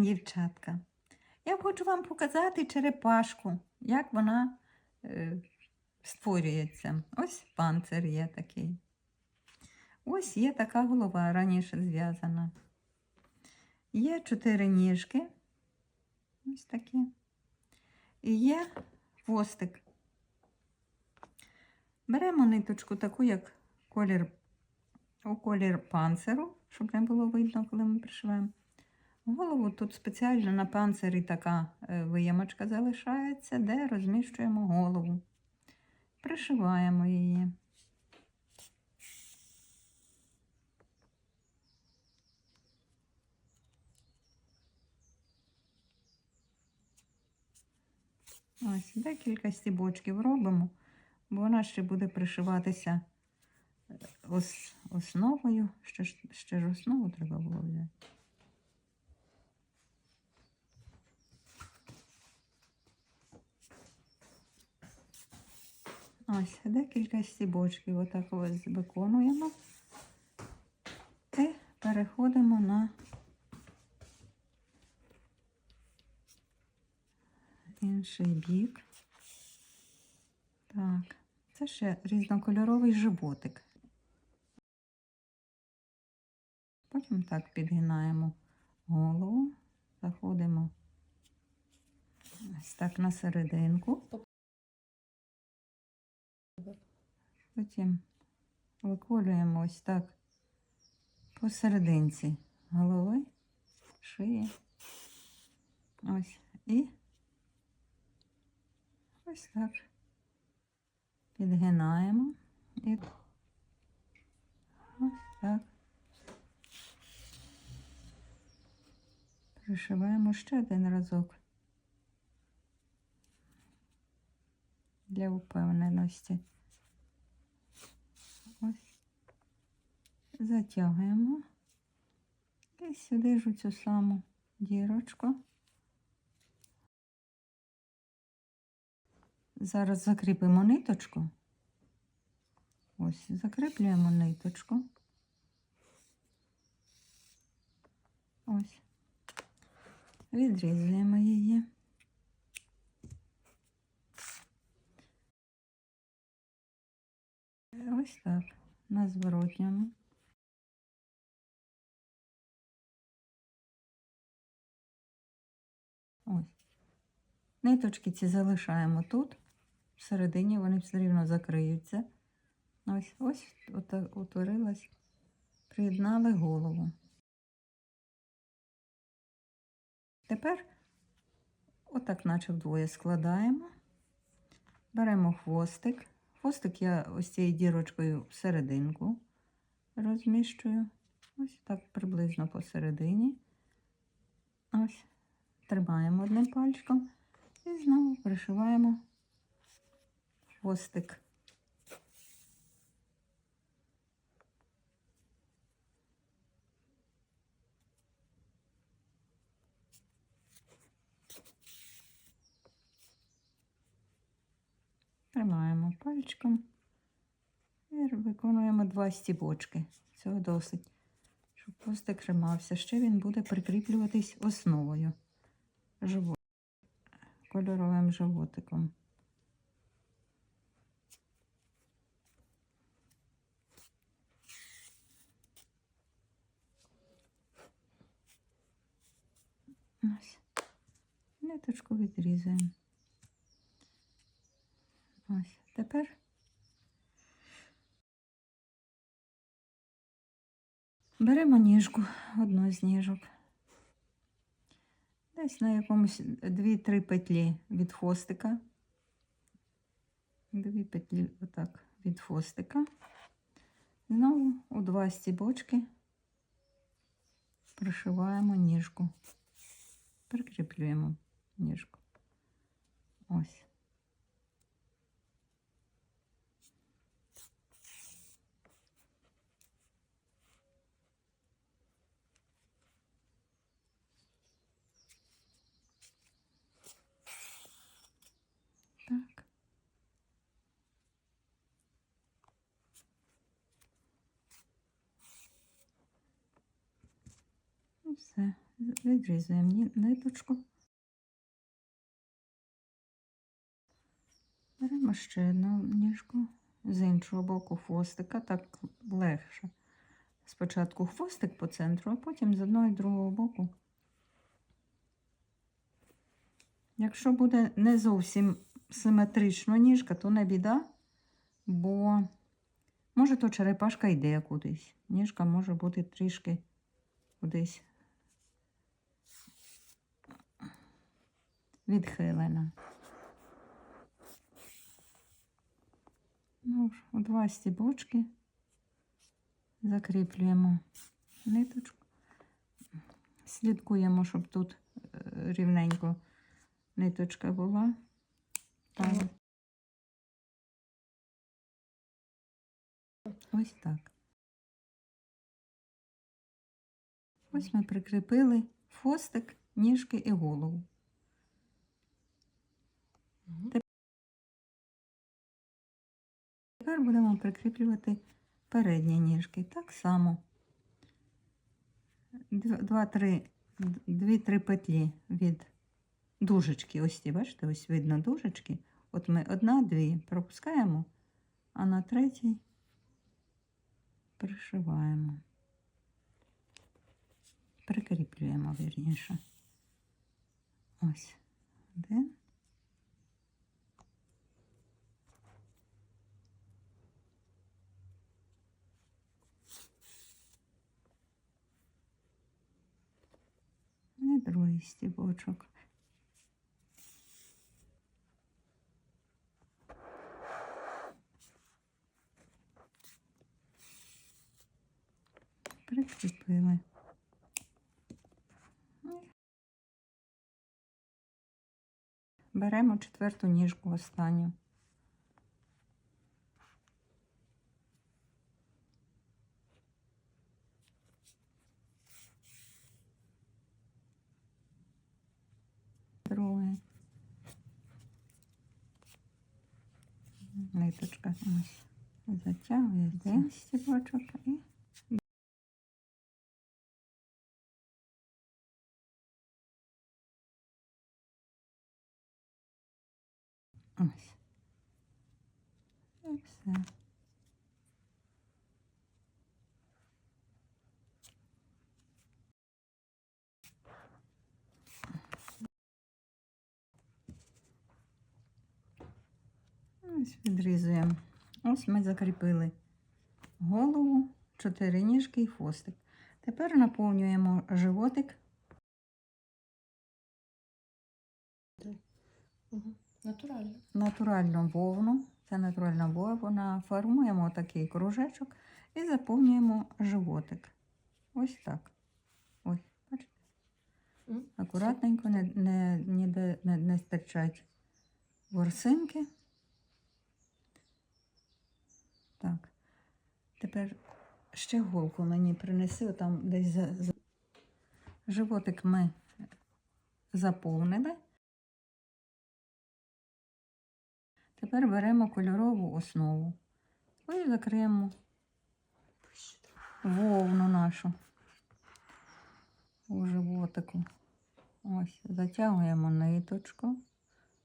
день, дівчатка. Я хочу вам показати черепашку, як вона е, створюється. Ось панцир є такий. Ось є така голова раніше зв'язана. Є чотири ніжки. Ось такі. І є хвостик. Беремо ниточку таку, як колір, у колір панциру, щоб не було видно, коли ми пришиваємо. Голову тут спеціально на панцирі така е, виємочка залишається, де розміщуємо голову. Пришиваємо її. Ось декілька стібочків робимо, бо вона ще буде пришиватися е, ос- основою. Ще, ж- ще ж основу треба було взяти. Ось декілька стібочків отак ось виконуємо і переходимо на інший бік. Так, це ще різнокольоровий животик. Потім так підгинаємо голову, заходимо ось так на серединку. Потім виколюємо ось так посерединці голови, шиї. Ось і ось так підгинаємо і ось так. Пришиваємо ще один разок для упевненості. Ось. Затягуємо. І сюди ж у цю саму дірочку. Зараз закріпимо ниточку. Ось, закріплюємо ниточку. Ось. Відрізуємо її. Ось так, на зворотньому. Ось. Ниточки ці залишаємо тут. Всередині вони все рівно закриються. Ось ось утворилась. Приєднали голову. Тепер отак, наче вдвоє складаємо. Беремо хвостик. Хвостик я ось цією дірочкою всерединку розміщую. Ось так приблизно посередині. Ось. Тримаємо одним пальчиком і знову пришиваємо хвостик. Тримаємо пальчиком і виконуємо два стібочки. Цього досить, щоб хвостик тримався. Ще він буде прикріплюватись основою живот, кольоровим животиком. Ось. Ниточку відрізаємо. Ось. Тепер беремо ніжку, одну з ніжок. Десь на якомусь 2-3 петлі від хвостика. Дві петлі отак від хвостика. Знову у два стібочки пришиваємо ніжку. Прикріплюємо ніжку. Ось. Так. І все. Відрізуємо ниточку. Беремо ще одну ніжку з іншого боку хвостика, так легше. Спочатку хвостик по центру, а потім з одного і другого боку. Якщо буде не зовсім симетрично ніжка, то не біда, бо може то черепашка йде кудись. Ніжка може бути трішки кудись відхилена. Ну, два стібочки закріплюємо ниточку. Слідкуємо, щоб тут е, рівненько ниточка була. Так. Ось так. Ось ми прикріпили хвостик, ніжки і голову. Тепер будемо прикріплювати передні ніжки. Так само. Дв- Два-три, д- дві-три петлі від дужечки. Ось ті, бачите, ось видно дужечки. От ми одна-дві пропускаємо, а на третій пришиваємо. Прикріплюємо, вірніше. Ось один. І другий стібочок. Прикріпили. Беремо четверту ніжку останню. Ниточка ось затягує один стібочок і ось. І все. Ось відрізуємо. Ось ми закріпили голову, чотири ніжки і хвостик. Тепер наповнюємо животик. Натурально. натуральну вовну. Це натуральна вовна. Формуємо такий кружечок і заповнюємо животик. Ось так. Ось, бачите? Акуратненько, не, не, не, не стирчать ворсинки. Так. Тепер ще голку мені принеси, там десь за, за... животик ми заповнили. Тепер беремо кольорову основу і закриємо вовну нашу у животику. Ось, затягуємо ниточку.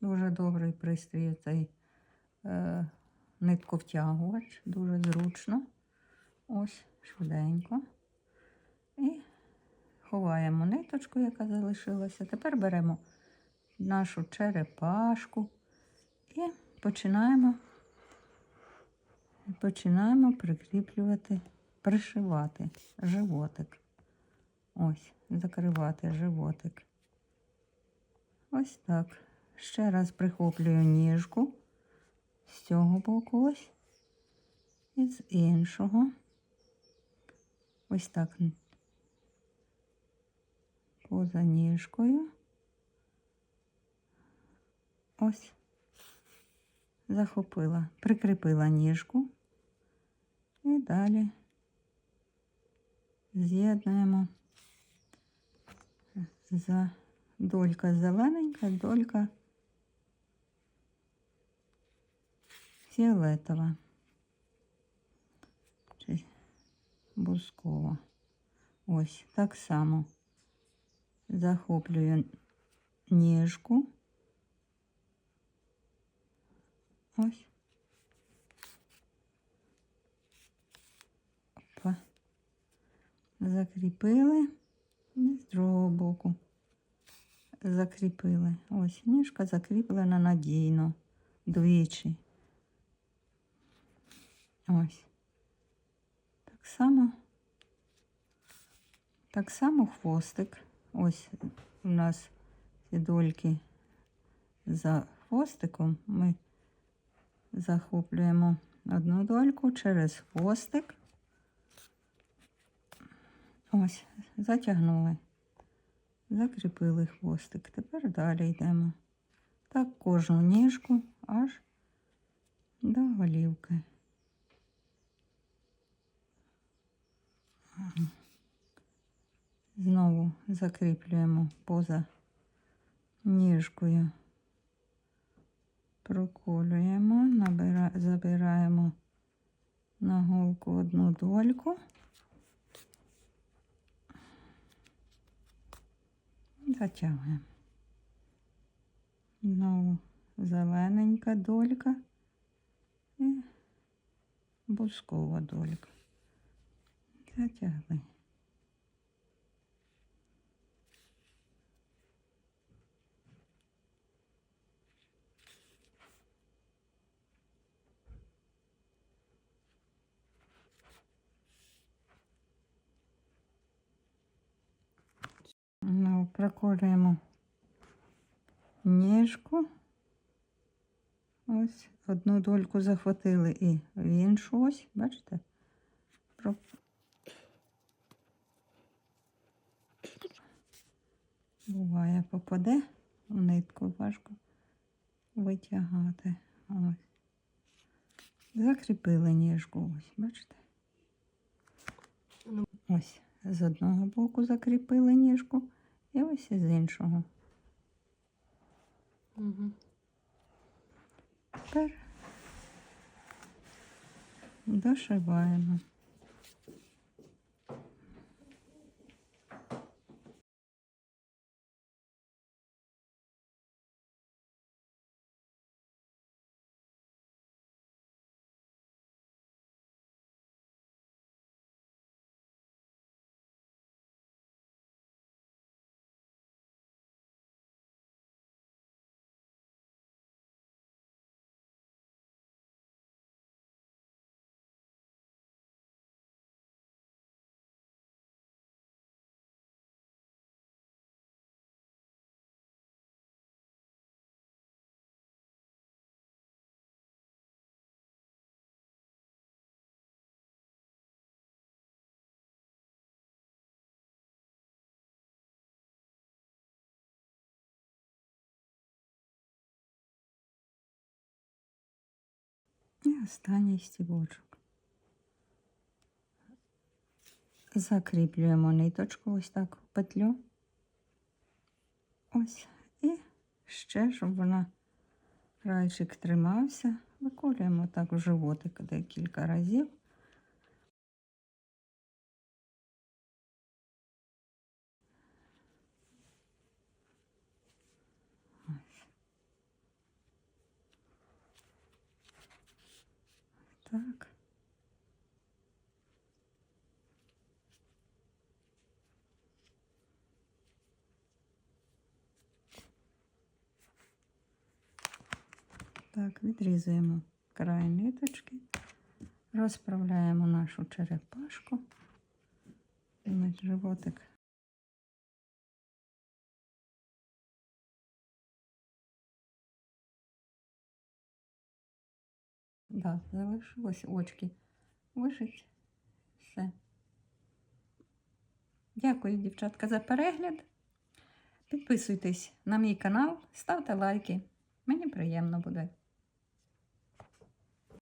Дуже добрий пристрій цей е, нитковтягувач, дуже зручно. Ось, швиденько. І ховаємо ниточку, яка залишилася. Тепер беремо нашу черепашку і починаємо, починаємо прикріплювати, пришивати животик. Ось, закривати животик. Ось так. Ще раз прихоплюю ніжку з цього боку ось і з іншого. Ось так поза ніжкою. Ось захопила, прикріпила ніжку і далі з'єднуємо за долька зелененька, долька фіолетова Бускова. Ось так само захоплюю ніжку. Ось. Опа. Закріпили. І з другого боку закріпили. Ось ніжка закріплена надійно двічі. Ось. Само. Так само хвостик. Ось у нас ці дольки за хвостиком. Ми захоплюємо одну дольку через хвостик. Ось, затягнули. Закріпили хвостик. Тепер далі йдемо. Так кожну ніжку аж до голівки. Знову закріплюємо поза ніжкою. Проколюємо, набира, забираємо на голку одну дольку. Затягуємо. Знову зелененька долька і бускова долька. Затягли. Ну, проколюємо ніжку. Ось одну дольку захватили і в іншу ось, бачите? Буває, попаде в нитку, важко витягати. Ось. Закріпили ніжку, ось, бачите? Ось з одного боку закріпили ніжку і ось із іншого. Угу. Тепер дошиваємо. І останній стібочок. Закріплюємо ниточку ось так в петлю. Ось. І ще, щоб вона крайчик тримався, виколюємо так в животик декілька разів. Ось. Так. Так, відрізуємо край ниточки, розправляємо нашу черепашку. І на животик. Да, залишилось очки. Вишить. Все. Дякую, дівчатка, за перегляд. Підписуйтесь на мій канал, ставте лайки. Мені приємно буде.